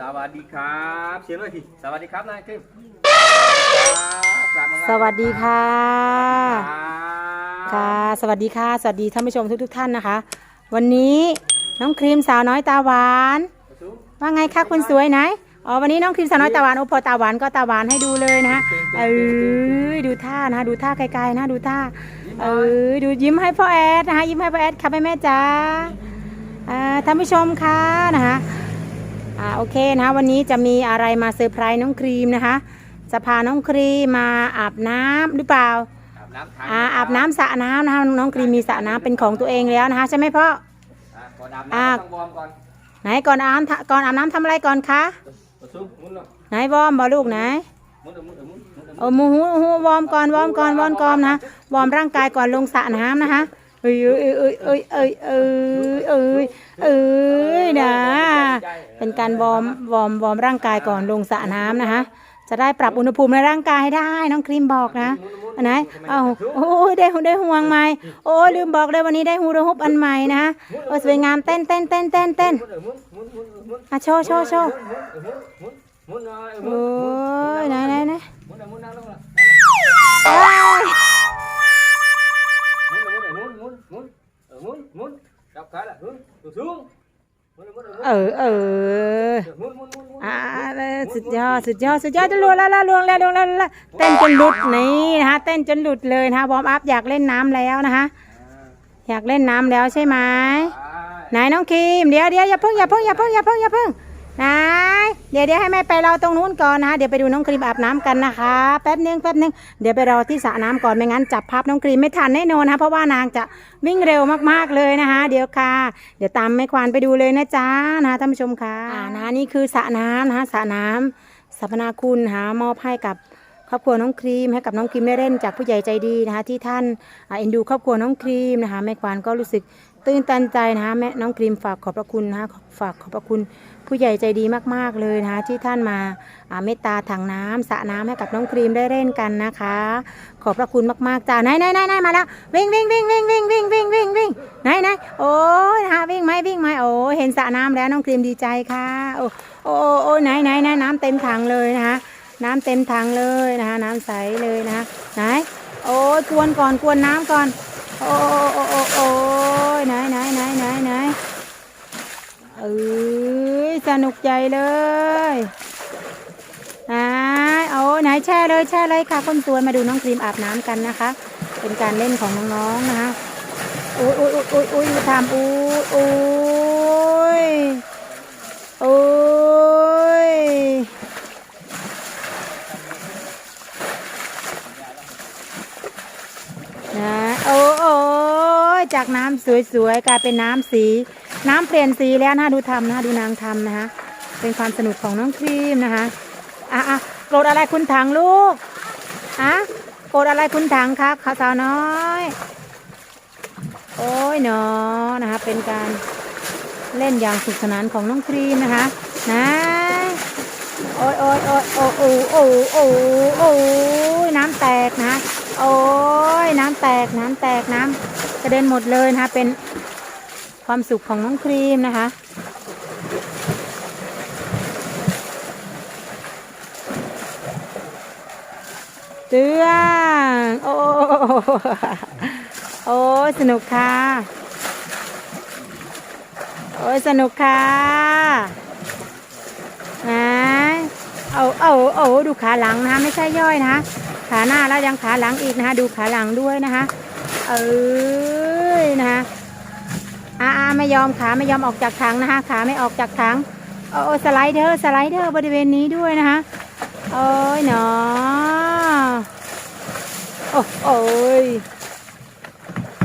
สวัสดีครับเสียงเลยทีสวัสดีครับนายคลิปสวัสดีค่ะค่ะค่ะ สวัสดีค่ะ สวัสดีท่านผู้ชมทุกทท่านนะคะ วันนี้น้องครีมสาวน้อยตาหวาน ว่าไงคะคุณสวยไหนอ๋อวันนี้น้องครีมสาวน้อยตาหวานโอ้พอตาหวานก็ตาหวานให้ดูเลยนะเออดูท่านะดูท่าไกลๆนะดูท่าเออดูยิ้มให้พ่อแอดนะคะยิ้มให้พ่อแอดค่ะแม่แม่จ๋าอ่าท่านผู้ชมค่ะนะคะ อ่าโอเคนะคะวันนี้จะมีอะไรมาเซอร์ไพรส์น้องครีมนะคะจะพาน้องครีมมาอาบน้ำหรือเปล่าอาบน้ำทางอ่าอาบน้ำสระน้ำนะคะน้องครีมมีสระน้ำเป็นของตัวเองแล้วนะคะใช่ไหมพ่อ อะก่อนอาบอ่าน้ำต้องวอร์มก่อนไหนก่อนอาบน้ำก่อนอาบน้ำทำอะไรก่อนคะตัวสูงหมุนเนาะไหนวอร์มบ่ลูกไหน หมุนเออหมุนเออหมุนหมุนเออโอ้มูหูหูวอร์มก่อนวอร์มก่อนวอร์มก่อนนะวอร์มร่างกายก่อนลงสระน้ำนะคะ เอ้ยเอ้ยเอ้ยเอ้ยเอ้ยเอ้ยเอ้ยเอ้ยนะ เป็นการวอร์มวอร์มวอร์มร่างกายก่อนลงสระน้ำนะคะ จะได้ปรับอุณหภูมิในร่างกายให้ได้น้องครีมบอกนะอันไหนเอาโอ้ยได้ได้ห่วงใหม่โอ้ยลืมบอกเลยวันนี้ได้ฮูดฮุบอันใหม่นะโอ้ยสวยงามเต้นเต้นเต้นเต้นเต้นมุนเออหมุนหมุนหมุนหมุนอะโชว์โชว์โชว์โอ้ยไหนไหนไหน หมุนหมุนหมุนจับขาละหมุนตัวสูงหมุนหมุนหมุนเออเออหมุนหมุนหมุนหมุนอ่าสุดยอดสุดยอดสุดยอดจะลวงแล้วละลวงแล้วลวงแล้วละเต้นจนหลุดนี่นะคะเต้นจนหลุดเลยนะคะวอร์มอัพอยากเล่นน้ำแล้วนะคะอยากเล่นน้ำแล้วใช่ไหมไหนน้องครีมเดี๋ยวเดี๋ยวอย่าเพิ่งอย่าเพิ่งอย่าเพิ่งอย่าเพิ่งอย่าเพิ่ง ไหนเดี๋ยวเดี๋ยวให้แม่ไปรอตรงนู้นก่อนนะคะเดี๋ยวไปดูน้องครีมอาบน้ำกันนะคะ แป๊บนึงแป๊บนึงเดี๋ยวไปรอที่สระน้ำก่อนไม่งั้นจับภาพน้องครีมไม่ทันแน่นอนนะคะเพราะว่านางจะวิ่งเร็วมากๆเลยนะคะ เดี๋ยวค่ะ เดี๋ยวตามแม่ควานไปดูเลยนะจ๊ะนะคะท่านผู้ชมค่ะอ่านะนี่คือสระน้ำนะคะสระน้ำสัพนาคุณหามอบให้กับครอบครัวน้องครีมให้กับน้องครีมได้เล่นจากผู้ใหญ่ใจดีนะคะ ที่ท่านอ่าเอ็นดูครอบครัวน้องครีมนะคะแม่ควานก็รู้สึกตื้นตันใจนะคะแม่น้องครีมฝากขอบพระคุณนะคะฝากขอบพระคุณ ผู้ใหญ่ใจดีมากๆเลยนะคะ ที่ท่านมาเมตตาถังน้ำสระน้ำให้กับน้องครีมได้เล่นกันนะคะ ขอบพระคุณมากๆจ้าไหนไหนไหนไหนมาแล้ววิ่งวิ่งวิ่งวิ่งวิ่งวิ่งวิ่งวิ่งวิ่งไหนไหนโอ้ยนะคะวิ่งไหมวิ่งไหมโอ้เห็นสระน้ำแล้วน้องครีมดีใจค่ะโอ้โอ้โอ้ไหนไหนไหนน้ำเต็มถังเลยนะคะน้ำเต็มถังเลยนะคะน้ำใสเลยนะคะไหนโอ้กวนก่อนกวนน้ำก่อนโอ้โอ้โอ้โอ้ไหนไหนไหนไหนไหนเอ้ย สนุกใจเลยไหนโอ้ไหนแช่เลยแช่เลยค่ะคนสวยมาดูน้องครีมอาบน้ำกันนะคะ เป็นการเล่นของน้องๆนะคะโอ้ยโอ้ยโอ้ยโอ้ยทำโอ้ยโอ้ยโอ้ยนะโอ้โอ้ยจากน้ำสวยๆกลายเป็นน้ำสี น้ำเปลี่ยนสีแล้วนะดูทำนะดูนางทำนะคะเป็นความสนุกของน้องครีมนะคะอะอะโกรธอะไรคุณถังลูกอะโกรธอะไรคุณถังคะข้าสาวน้อย โอ้ยเนาะนะคะเป็นการเล่นอย่างสุขสนานของน้องครีมนะคะนะโอ้ยโอ้ยโอ้ยโอ้โอ้โอ้โอ้โอ้น้ำแตกนะโอ้ยน้ำแตกน้ำแตกน้ำกระเด็นหมดเลยนะคะเป็น ความสุขของน้องครีมนะคะ เตืองโอ้โอ้สนุกค่ะ โอ้สนุกค่ะนะเอาเอาเอาดูขาหลังนะคะไม่ใช่ย่อยนะคะขาหน้าแล้วยังขาหลังอีกนะคะ ดูขาหลังด้วยนะคะ เอ้ยนะคะ อาอาไม่ยอมขาไม่ยอมออกจากถังนะคะขาไม่ออกจากถังโอ้สไลเดอร์สไลเดอร์บริเวณนี้ด้วยนะคะโอ้ยเนาะโอ้โอ้ย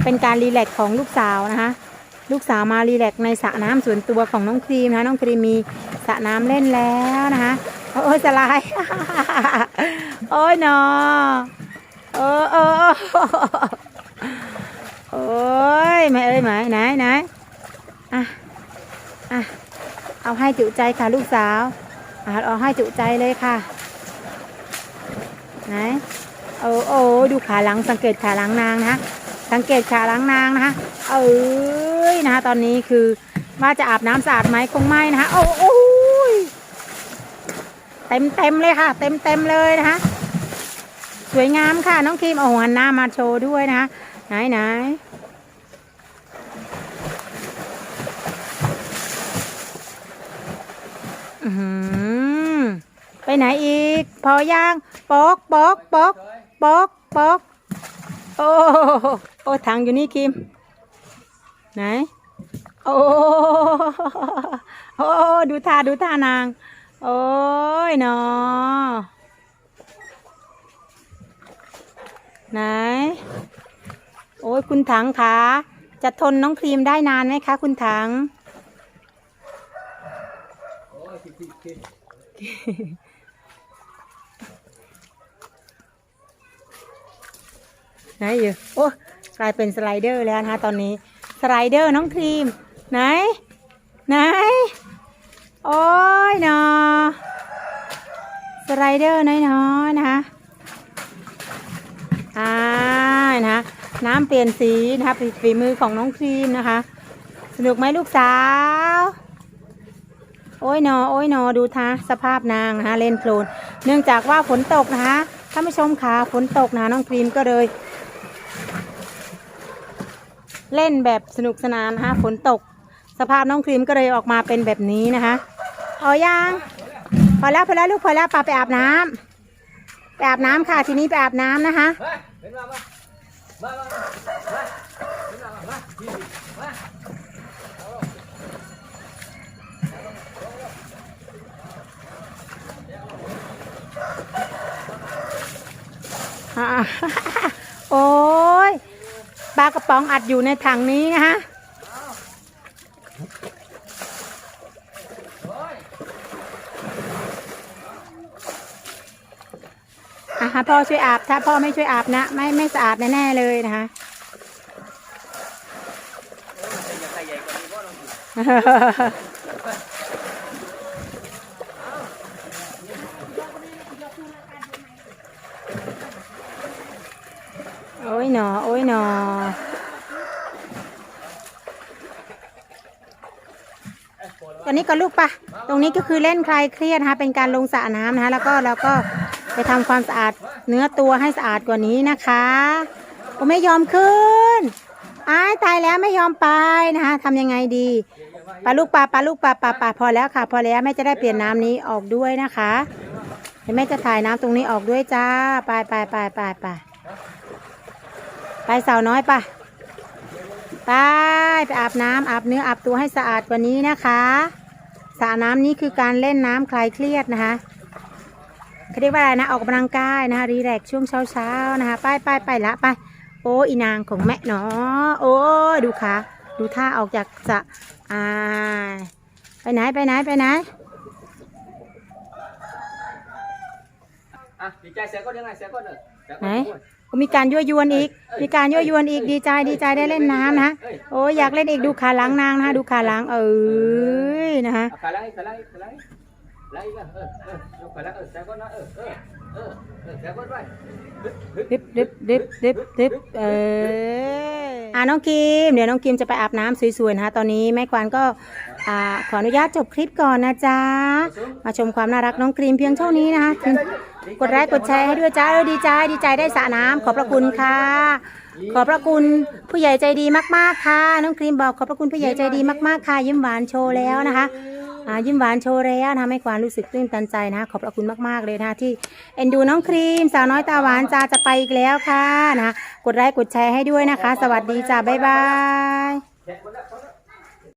เป็นการรีแลกของลูกสาวนะคะลูกสาวมารีแลกในสระน้ำส่วนตัวของน้องครีมนะคะน้องครีมมีสระน้ำเล่นแล้วนะคะโอ้ยสไลด์โอ้ยเนาะเออเออเออโอ้ ยแม่เอ้ยไหมไหนไหนอะอะเอาให้จุใจค่ะลูกสาวอะเอาให้จุใจเลยค่ะไหนโอ้โอ้ดูขาหลังสังเกตขาหลังนางนะสังเกตขาหลังนางนะคะเอ้ยนะคะตอนนี้คือว่าจะอาบน้ำสะอาดไหมคงไม่นะคะโอ้โอ้ยเต็มเต็มเลยค่ะ เต็มเต็มเลยนะคะสวยงามค่ะน้องครีมเอาหันหน้ามาโชว์ด้วยนะคะไหนไหนอื้อหือ ไปไหนอีก พอย่างปอกปอกปอกปอกปอกโอ้โอ้ถังอยู่นี่ครีมไหน โอ้โอ้ดูท่าดูท่านาง โอ้ยเนาะไหน โอ้ยคุณถังคะจะทนน้องครีมได้นานไหมคะ คุณถัง โอ้ยคิดคิดคิด ไหนอยู่โอ้กลายเป็นสไลเดอร์แล้วนะคะตอนนี้สไลเดอร์น้องครีม ไหน ไหน โอ้ยเนาะสไลเดอร์น้อยๆนะคะอ่านะคะน้ำเปลี่ยนสีนะคะฝีมือของน้องครีมนะคะ สนุกไหมลูกสาว โอ้ยนอโอ้ยนอดูท่าสภาพนางนะคะเล่นโคลนเนื่องจากว่าฝนตกนะคะท่านผู้ชมขาฝนตกนะน้องครีมก็เลย เล่นแบบสนุกสนานนะคะฝนตก สภาพน้องครีมก็เลยออกมาเป็นแบบนี้นะคะเอายังพอแล้วพอแล้วลูกพอแล้วปาไปอาบน้ำไปอาบน้ำค่ะทีนี้ไปอาบน้ำนะคะมามามามามามามามามา โอ้ยปลากระป๋องอัดอยู่ในถังนี้นะคะอะให้พ่อช่วยอาบ ถ้าพ่อไม่ช่วยอาบนะ ไม่ไม่สะอาดแน่ๆเลยนะคะ อย่าใส่ใหญ่กว่า นี้พ่อลองดูโอ้ยนอตอนนี้ก็ลูกปะตรงนี้ก็คือเล่นคลายเครียดนะคะเป็นการลงสระน้ำนะคะ แล้วก็เราก็ไปทำความสะอาดเนื้อตัวให้สะอาดกว่านี้นะคะโอ้ไม่ยอมขึ้นอ้ายตายแล้วไม่ยอมไปนะคะทำยังไงดีปลาลูกปลาปลาลูกปลาปลาปลาพอแล้วค่ะ พอแล้วแม่จะได้เปลี่ยนน้ำนี้ออกด้วยนะคะเดี๋ยวแม่จะถ่ายน้ำตรงนี้ออกด้วยจ้าไปไปไปไปไป ไปสาวน้อยไปไปไปอาบน้ำอาบเนื้ออาบตัวให้สะอาดกว่านี้นะคะสระน้ำนี้คือการเล่นน้ำคลายเครียดนะคะเขาเรียกว่าอะไรนะออกกำลังกายนะคะรีแลกช่วงเช้าเช้าๆนะคะ ไปไปไปละไปโอ้อีนางของแม่เนาะโอ้ดูขาดูท่าออกจากสะอ่าไปไหนไปไหนไปไหนอะดีใจเสียก้อนยังไงเสียก้อนเนอะ ไหนอนด้วยก็มีการยั่วยวนอีก มีการยั่วยวนอีกดีใจดีใจได้เล่นน้ำนะโอ้ยอยากเล่นอีกดูขาหล้างนางนะคะดูขาหล้างเอ้ยนะคะเอาขาไล่ขาไล่ขาไล่ไล่กันเออเออเอาขาไล่เออเสียก้อนนะเออเออเออเออเสียก้อนไว้ฮึบฮึบดิบดิบดิบดิบดิบเอออ่าน้องคิมเดี๋ยวน้องคิมจะไปอาบน้ำสวยๆนะคะตอนนี้แม่ควานก็อ่าขออนุญาตจบคลิปก่อนนะจ๊ะมาชมความน่ารักน้องครีมเพียงเท่านี้นะคะ กดไลค์กดแชร์ให้ด้วยจ้าเออดีใจดีใจได้สระน้ำขอบพระคุณค่ะ ขอบพระคุณผู้ใหญ่ใจดีมากๆค่ะน้องครีมบอกขอบพระคุณผู้ใหญ่ใจดีมากๆค่ะ ยิ้มหวานโชว์แล้วนะคะอ่ายิ้มหวานโชว์แล้วนะคะไม่ควานรู้สึกตื้นตันใจนะคะขอบพระคุณมากๆเลยนะคะที่เอ็นดูน้องครีม สาวน้อยตาหวานจ้าจะไปอีกแล้วค่ะนะคะกดไลค์กดแชร์ให้ด้วยนะคะ สวัสดีจ้าบ๊ายบาย